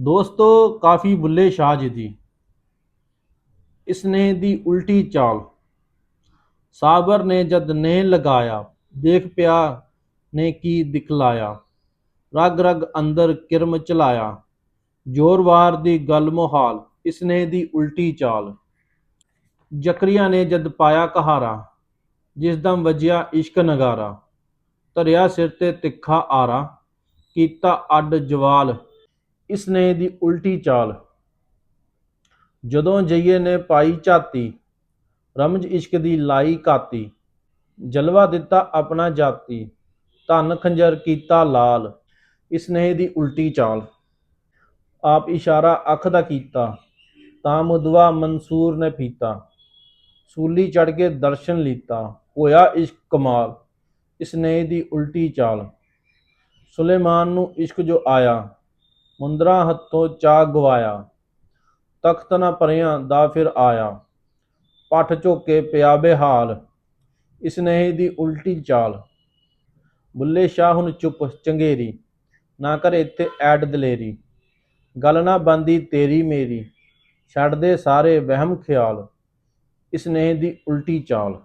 ਦੋਸਤੋ, ਕਾਫੀ ਬੁੱਲੇ ਸ਼ਾਹ ਜੀ ਦੀ। ਇਸਨੇ ਦੀ ਉਲਟੀ ਚਾਲ। ਸਾਬਰ ਨੇ ਜਦ ਨੇ ਲਗਾਇਆ, ਦੇਖ ਪਿਆ ਨੇ ਕੀ ਦਿਖਲਾਇਆ। ਰਗ ਰਗ ਅੰਦਰ ਕਿਰਮ ਚਲਾਇਆ। ਜ਼ੋਰਵਾਰ ਦੀ ਗੱਲ ਮੁਹਾਲ, ਇਸਨੇ ਦੀ ਉਲਟੀ ਚਾਲ। ਜ਼ਕਰੀਆ ਨੇ ਜਦ ਪਾਇਆ ਕਹਾਰਾ, ਜਿਸ ਦਮ ਵਜਿਆ ਇਸ਼ਕ ਨਗਾਰਾ, ਧਰਿਆ ਸਿਰ ਤੇ ਤਿੱਖਾ ਆਰਾ, ਕੀਤਾ ਅੱਡ ਜਵਾਲ। ਇਸਨੇ ਦੀ ਉਲਟੀ ਚਾਲ। ਜਦੋਂ ਜਈਏ ਨੇ ਪਾਈ ਝਾਤੀ, ਰਮਜ ਇਸ਼ਕ ਦੀ ਲਾਈ ਕਾਤੀ, ਜਲਵਾ ਦਿੱਤਾ ਆਪਣਾ ਜਾਤੀ, ਧਨ ਖੰਜਰ ਕੀਤਾ ਲਾਲ, ਇਸਨੇ ਦੀ ਉਲਟੀ ਚਾਲ। ਆਪ ਇਸ਼ਾਰਾ ਅੱਖ ਦਾ ਕੀਤਾ, ਤਾਂ ਮੁਦਵਾ ਮਨਸੂਰ ਨੇ ਪੀਤਾ ਸੂਲੀ ਚੜ ਕੇ ਦਰਸ਼ਨ ਲੀਤਾ, ਹੋਇਆ ਇਸ਼ਕ ਕਮਾਲ, ਇਸਨੇ ਦੀ ਉਲਟੀ ਚਾਲ। ਸੁਲੇਮਾਨ ਨੂੰ ਇਸ਼ਕ ਜੋ ਆਇਆ ਮੁੰਦਰਾ ਹੱਥੋਂ ਚਾ ਗਵਾਇਆ। ਤਖਤ ਨਾ ਪਰਿਆਂ ਦਾ ਫਿਰ ਆਇਆ। ਪੱਠ ਝੋਕੇ ਪਿਆ ਬੇਹਾਲ ਇਸਨੇ ਦੀ ਉਲਟੀ ਚਾਲ। ਬੁੱਲੇ ਸ਼ਾਹ ਹੁਣ ਚੁੱਪ, ਚੰਗੇਰੀ। ਨਾ ਕਰ ਇੱਥੇ ਐਡ ਦਲੇਰੀ। ਗੱਲ ਨਾ ਬੰਦੀ ਤੇਰੀ ਮੇਰੀ। ਛੱਡ ਦੇ ਸਾਰੇ ਵਹਿਮ ਖਿਆਲ। ਇਸਨੇ ਦੀ ਉਲਟੀ ਚਾਲ।